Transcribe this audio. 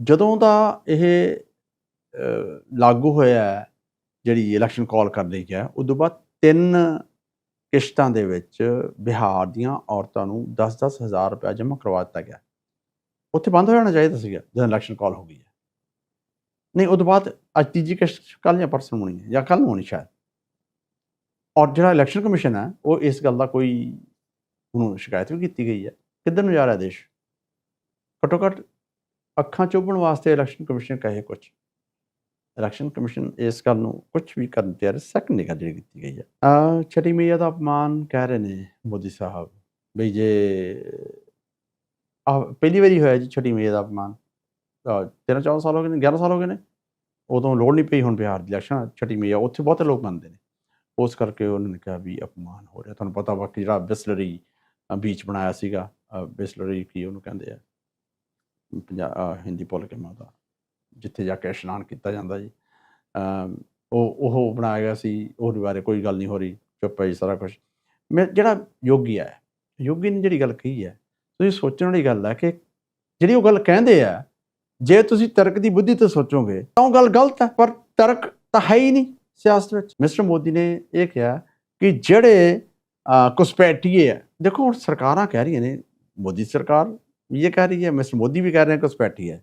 ਜਦੋਂ ਦਾ ਇਹ ਲਾਗੂ ਹੋਇਆ ਜਿਹੜੀ ਇਲੈਕਸ਼ਨ ਕਾਲ ਕਰ ਲਈ ਗਿਆ ਉਦੋਂ ਬਾਅਦ ਤਿੰਨ ਕਿਸ਼ਤਾਂ ਦੇ ਵਿੱਚ ਬਿਹਾਰ ਦੀਆਂ ਔਰਤਾਂ ਨੂੰ 10-10 ਹਜ਼ਾਰ ਰੁਪਏ ਜਮ੍ਹਾਂ ਕਰਵਾ ਦਿੱਤਾ ਗਿਆ। ਉੱਥੇ ਬੰਦ ਹੋ ਜਾਣਾ ਚਾਹੀਦਾ ਸੀਗਾ, ਜਦੋਂ ਇਲੈਕਸ਼ਨ ਕਾਲ ਹੋ ਗਈ ਹੈ। ਨਹੀਂ, ਉਦੋਂ ਬਾਅਦ ਅੱਜ ਤੀਜੀ ਕਿਸ਼ਤ ਕੱਲ੍ਹ ਜਾਂ ਪਰਸੋਂ ਹੋਣੀ ਹੈ, ਜਾਂ ਕੱਲ੍ਹ ਨੂੰ ਹੋਣੀ ਸ਼ਾਇਦ। ਔਰ ਜਿਹੜਾ ਇਲੈਕਸ਼ਨ ਕਮਿਸ਼ਨ ਹੈ, ਉਹ ਇਸ ਗੱਲ ਦਾ ਕੋਈ ਉਹਨੂੰ ਸ਼ਿਕਾਇਤ ਵੀ ਕੀਤੀ ਗਈ ਹੈ। ਕਿੱਧਰ ਨੂੰ ਜਾ ਰਿਹਾ ਦੇਸ਼? ਘੱਟੋ ਘੱਟ ਅੱਖਾਂ ਚੋਬਣ ਵਾਸਤੇ ਇਲੈਕਸ਼ਨ ਕਮਿਸ਼ਨ ਕਹੇ ਕੁਝ ਇਲੈਕਸ਼ਨ ਕਮਿਸ਼ਨ ਇਸ ਗੱਲ ਨੂੰ ਕੁਝ ਵੀ ਕਰਨ ਤਿਆਰ ਸਖਤ ਨਿਗਾਹ ਜਿਹੜੀ ਕੀਤੀ ਗਈ ਹੈ ਆ ਛਟੀ ਮਈਆ ਦਾ ਅਪਮਾਨ ਕਹਿ ਰਹੇ ਨੇ ਮੋਦੀ ਸਾਹਿਬ ਬਈ ਜੇ ਆ ਪਹਿਲੀ ਵਾਰੀ ਹੋਇਆ ਜੀ ਛਟੀ ਮਈਆ ਦਾ ਅਪਮਾਨ। 13 14 ਸਾਲ ਹੋ ਗਏ ਨੇ 11 ਸਾਲ ਹੋ ਗਏ ਨੇ। ਉਦੋਂ ਲੋੜ ਨਹੀਂ ਪਈ ਹੁਣ ਬਿਹਾਰ ਦੀ ਇਲੈਕਸ਼ਨ ਛਟੀ ਮਈਆ ਉੱਥੇ ਬਹੁਤੇ ਲੋਕ ਮੰਨਦੇ ਨੇ। ਉਸ ਕਰਕੇ ਉਹਨਾਂ ਨੇ ਕਿਹਾ ਵੀ ਅਪਮਾਨ ਹੋ ਰਿਹਾ। ਤੁਹਾਨੂੰ ਪਤਾ ਬਾਕੀ ਜਿਹੜਾ ਬਿਸਲਰੀ ਬੀਚ ਬਣਾਇਆ ਸੀਗਾ ਬਿਸਲਰੀ ਕੀ ਉਹਨੂੰ ਕਹਿੰਦੇ ਆ। ਪੰਜਾ ਹਿੰਦੀ ਭੁੱਲ ਕੇ ਮੈਂ ਜਿੱਥੇ ਜਾ ਕੇ ਇਸ਼ਨਾਨ ਕੀਤਾ ਜਾਂਦਾ ਜੀ। ਉਹ ਉਹ ਬਣਾਇਆ ਗਿਆ ਸੀ, ਉਹਦੇ ਬਾਰੇ ਕੋਈ ਗੱਲ ਨਹੀਂ ਹੋ ਰਹੀ, ਚੁੱਪ ਹੈ ਜੀ ਸਾਰਾ ਕੁਝ ਮੈਂ ਜਿਹੜਾ ਯੋਗੀ ਹੈ, ਯੋਗੀ ਨੇ ਜਿਹੜੀ ਗੱਲ ਕਹੀ ਹੈ, ਤੁਸੀਂ ਸੋਚਣ ਵਾਲੀ ਗੱਲ ਹੈ ਕਿ ਜਿਹੜੀ ਉਹ ਗੱਲ ਕਹਿੰਦੇ ਆ, ਜੇ ਤੁਸੀਂ ਤਰਕ ਦੀ ਬੁੱਧੀ ਤੋਂ ਸੋਚੋਗੇ, ਤਾਂ ਉਹ ਗੱਲ ਗਲਤ ਹੈ, ਪਰ ਤਰਕ ਤਾਂ ਹੈ ਹੀ ਨਹੀਂ ਸਿਆਸਤ ਵਿੱਚ। ਮਿਸਟਰ ਮੋਦੀ ਨੇ ਇਹ ਕਿਹਾ ਕਿ ਜਿਹੜੇ ਕੁਸਪੈਟੀਏ ਹੈ ਦੇਖੋ ਹੁਣ ਸਰਕਾਰਾਂ ਕਹਿ ਰਹੀਆਂ ਨੇ, ਮੋਦੀ ਸਰਕਾਰ ਇਹ ਕਹਿ ਰਹੀ ਹੈ ਮਿਸਟਰ ਮੋਦੀ ਵੀ ਕਹਿ ਰਹੇ ਨੇ ਕੁਸਪੈਟੀ ਹੈ